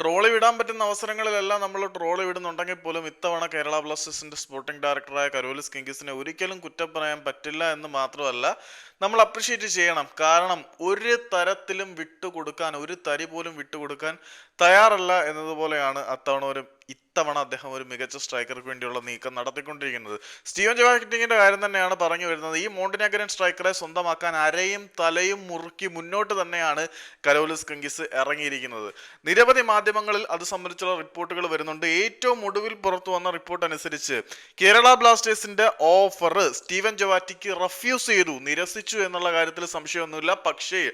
Trolley വിടാൻ പറ്റുന്ന അവസരങ്ങളിലെല്ലാം നമ്മൾ ട്രോളി വിടുന്നുണ്ടെങ്കിൽ പോലും ഇത്തവണ കേരള ബ്ലാസ്റ്റേഴ്സിന്റെ സ്പോർട്ടിംഗ് ഡയറക്ടറായ കരോലിസ് കിങ്കിസിനെ ഒരിക്കലും കുറ്റം പറയാൻ പറ്റില്ല എന്ന് മാത്രമല്ല നമ്മൾ അപ്രിഷ്യേറ്റ് ചെയ്യണം. കാരണം ഒരു തരത്തിലും വിട്ടുകൊടുക്കാൻ ഒരു തരി പോലും വിട്ടുകൊടുക്കാൻ തയ്യാറല്ല എന്നതുപോലെയാണ് അത്തവണ ഒരു ഇത്തവണ അദ്ദേഹം ഒരു മികച്ച സ്ട്രൈക്കർക്ക് വേണ്ടിയുള്ള നീക്കം നടത്തിക്കൊണ്ടിരിക്കുന്നത്. സ്റ്റീവൻ ജവാക്കിറ്റിങ്ങിന്റെ കാര്യം തന്നെയാണ് പറഞ്ഞു വരുന്നത്. ഈ മോണ്ടിനാഗരൻ സ്ട്രൈക്കറെ സ്വന്തമാക്കാൻ അരയും തലയും മുറുക്കി മുന്നോട്ട് തന്നെയാണ് കരോലിസ് കിങ്കിസ് ഇറങ്ങിയിരിക്കുന്നത്. നിരവധി മാധ്യമങ്ങളിൽ അത് സംബന്ധിച്ചുള്ള റിപ്പോർട്ടുകൾ വരുന്നുണ്ട്. ഏറ്റവും ഒടുവിൽ പുറത്തു വന്ന റിപ്പോർട്ട് അനുസരിച്ച് കേരള ബ്ലാസ്റ്റേഴ്സിന്റെ ഓഫർ സ്റ്റീവൻ ജവാറ്റിക്ക് റഫ്യൂസ് ചെയ്തു. നിരസിച്ചു എന്നുള്ള കാര്യത്തിൽ സംശയമൊന്നുമില്ല. പക്ഷേ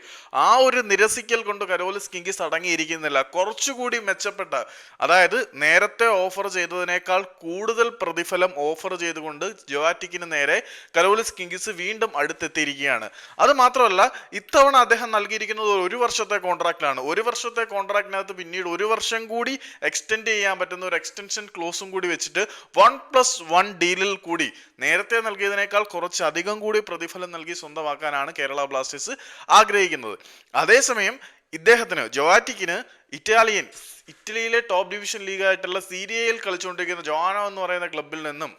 ആ ഒരു നിരസിക്കൽ കൊണ്ട് കരോലിസ് കിങ്കിസ് അടങ്ങിയിരിക്കുന്നില്ല. കുറച്ചുകൂടി മെച്ചപ്പെട്ട അതായത് നേരത്തെ ഓഫർ ചെയ്തതിനേക്കാൾ കൂടുതൽ പ്രതിഫലം ഓഫർ ചെയ്തുകൊണ്ട് ജോവാറ്റിക്കിന് നേരെ കലോലിസ് കിങ്സ് വീണ്ടും അടുത്തെത്തിയിരിക്കുകയാണ്. അത് മാത്രമല്ല ഇത്തവണ അദ്ദേഹം നൽകിയിരിക്കുന്നത് ഒരു വർഷത്തെ കോൺട്രാക്റ്റിലാണ് ഒരു വർഷത്തെ കോൺട്രാക്റ്റിനകത്ത് പിന്നീട് ഒരു വർഷം കൂടി എക്സ്റ്റെൻഡ് ചെയ്യാൻ പറ്റുന്ന ഒരു എക്സ്റ്റൻഷൻ ക്ലോസും കൂടി വെച്ചിട്ട് വൺ പ്ലസ് വൺ ഡീലിൽ കൂടി നേരത്തെ നൽകിയതിനേക്കാൾ കുറച്ചധികം കൂടി പ്രതിഫലം നൽകി സ്വന്തമാക്കാനാണ് കേരള ബ്ലാസ്റ്റേഴ്സ് ആഗ്രഹിക്കുന്നത്. അതേസമയം ഇദ്ദേഹത്തിന് ജോവാറ്റിക്കിന് ഇറ്റാലിയൻ ഇറ്റലിയിലെ ടോപ്പ് ഡിവിഷൻ ലീഗായിട്ടുള്ള സീരിയയിൽ കളിച്ചുകൊണ്ടിരിക്കുന്ന ജോവാനോ എന്ന് പറയുന്ന ക്ലബിൽ നിന്നും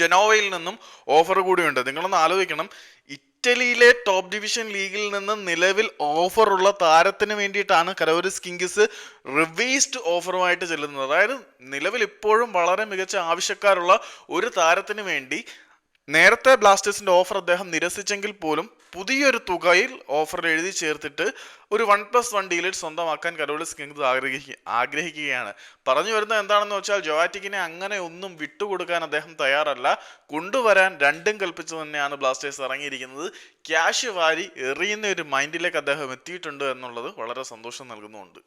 ജനോവയിൽ നിന്നും ഓഫർ കൂടിയുണ്ട്. നിങ്ങളൊന്ന് ആലോചിക്കണം. ഇറ്റലിയിലെ ടോപ്പ് ഡിവിഷൻ ലീഗിൽ നിന്ന് നിലവിൽ ഓഫറുള്ള താരത്തിന് വേണ്ടിയിട്ടാണ് കരോരിസ് കിങ്കിസ് റിവീസ്ഡ് ഓഫറുമായിട്ട് ചെല്ലുന്നത്. അതായത് നിലവിൽ ഇപ്പോഴും വളരെ മികച്ച ആവശ്യക്കാരുള്ള ഒരു താരത്തിന് വേണ്ടി നേരത്തെ ബ്ലാസ്റ്റേഴ്സിന്റെ ഓഫർ അദ്ദേഹം നിരസിച്ചെങ്കിൽ പോലും പുതിയൊരു തുകയിൽ ഓഫർ എഴുതി ചേർത്തിട്ട് ഒരു വൺ പ്ലസ് വൺ ഡീലിൽ സ്വന്തമാക്കാൻ കരോളിസ് കിങ്സ് ആഗ്രഹിക്കുക ആഗ്രഹിക്കുകയാണ്. പറഞ്ഞു വരുന്നത് എന്താണെന്ന് വെച്ചാൽ ജോവാറ്റിക്കിനെ അങ്ങനെ ഒന്നും വിട്ടുകൊടുക്കാൻ അദ്ദേഹം തയ്യാറല്ല. കൊണ്ടുവരാൻ രണ്ടും കൽപ്പിച്ചു തന്നെയാണ് ബ്ലാസ്റ്റേഴ്സ് ഇറങ്ങിയിരിക്കുന്നത്. ക്യാഷ് വാരി എറിയുന്ന ഒരു മൈൻഡിലേക്ക് അദ്ദേഹം എത്തിയിട്ടുണ്ട് എന്നുള്ളത് വളരെ സന്തോഷം നൽകുന്നുമുണ്ട്.